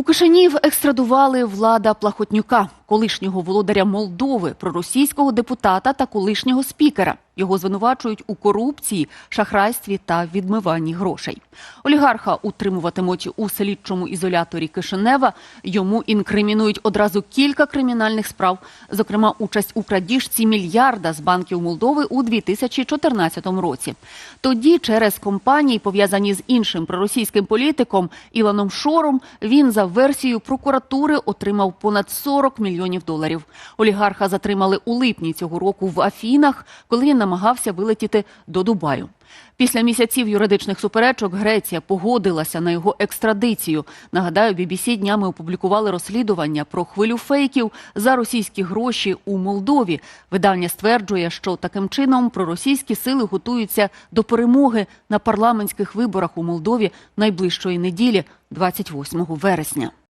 У Кишинів екстрадували влада Плахотнюка, колишнього володаря Молдови, проросійського депутата та колишнього спікера. Його звинувачують у корупції, шахрайстві та відмиванні грошей. Олігарха утримуватимуть у слідчому ізоляторі Кишинева. Йому інкримінують одразу кілька кримінальних справ, зокрема участь у крадіжці мільярда з банків Молдови у 2014 році. Тоді через компанії, пов'язані з іншим проросійським політиком Іланом Шором, він за версією прокуратури отримав понад 40 мільйонів доларів. Олігарха затримали у липні цього року в Афінах, коли він намагався вилетіти до Дубаю. Після місяців юридичних суперечок Греція погодилася на його екстрадицію. Нагадаю, BBC днями опублікували розслідування про хвилю фейків за російські гроші у Молдові. Видання стверджує, що таким чином проросійські сили готуються до перемоги на парламентських виборах у Молдові найближчої неділі, 28 вересня.